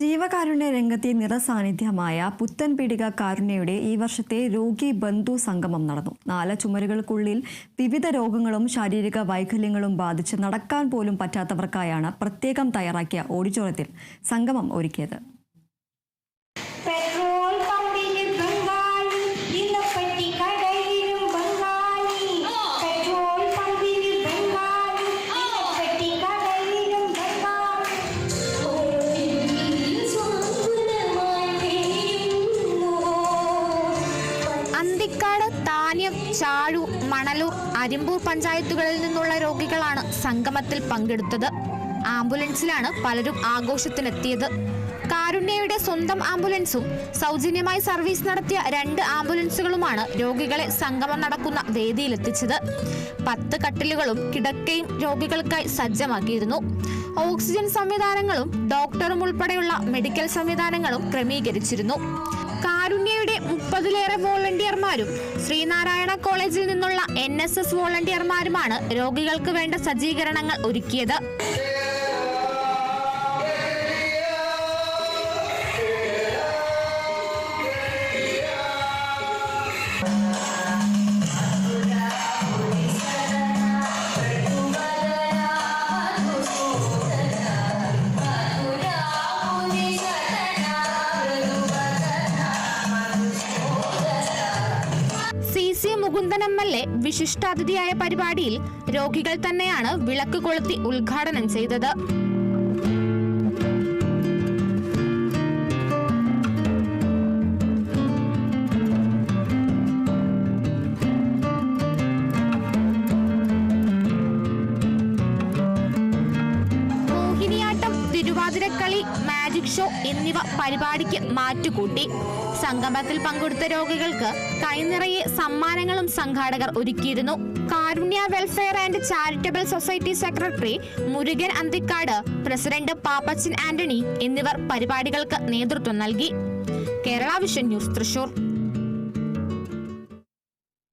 ജീവകാരുണ്യ രംഗത്തെ നിറസാന്നിധ്യമായ പുത്തൻപീടിക കാരുണ്യയുടെ ഈ വർഷത്തെ രോഗി ബന്ധു സംഗമം നടന്നു. നാല് ചുമരുകൾക്കുള്ളിൽ വിവിധ രോഗങ്ങളും ശാരീരിക വൈകല്യങ്ങളും ബാധിച്ച് നടക്കാൻ പോലും പറ്റാത്തവർക്കായാണ് പ്രത്യേകം തയ്യാറാക്കിയ ഓഡിറ്റോറിയത്തിൽ സംഗമം ഒരുക്കിയത്. അന്തിക്കാട് താന്യം ചാഴൂർ മണലൂർ അരിമ്പൂർ പഞ്ചായത്തുകളിൽ നിന്നുള്ള രോഗികളാണ് സംഗമത്തിൽ പങ്കെടുത്തത്. ആംബുലൻസിലാണ് പലരും ആഘോഷത്തിനെത്തിയത്. കാരുണ്യയുടെ സ്വന്തം ആംബുലൻസും സൗജന്യമായി സർവീസ് നടത്തിയ രണ്ട് ആംബുലൻസുകളുമാണ് രോഗികളെ സംഗമം നടക്കുന്ന വേദിയിലെത്തിച്ചത്. പത്ത് കട്ടിലുകളും കിടക്കയും രോഗികൾക്കായി സജ്ജമാക്കിയിരുന്നു. ഓക്സിജൻ സംവിധാനങ്ങളും ഡോക്ടറും ഉൾപ്പെടെയുള്ള മെഡിക്കൽ സംവിധാനങ്ങളും ക്രമീകരിച്ചിരുന്നു. കാരുണ്യയുടെ മുപ്പതിലേറെ വോളണ്ടിയർമാരും ശ്രീനാരായണ കോളേജിൽ നിന്നുള്ള എൻ എസ് എസ് വോളണ്ടിയർമാരുമാണ് രോഗികൾക്ക് വേണ്ട സജ്ജീകരണങ്ങൾ ഒരുക്കിയത്. മുകുന്ദൻ വിശിഷ്ടാതിഥിയായ പരിപാടിയിൽ രോഗികൾ തന്നെയാണ് വിളക്ക് കൊളുത്തി ഉദ്ഘാടനം ചെയ്തത്. തിരുവാതിരക്കളി മാജിക് ഷോ എന്നിവ പരിപാടിക്ക് മാറ്റുകൂട്ടി. സംഗമത്തിൽ പങ്കെടുത്ത രോഗികൾക്ക് കൈനിറയെ സമ്മാനങ്ങളും സംഘാടകർ ഒരുക്കിയിരുന്നു. Karunya welfare and charitable society secretary Murugan Anthikad president Pappachan Antony എന്നിവർ പരിപാടികൾക്ക് നേതൃത്വം നൽകി. Kerala vision news Thrissur.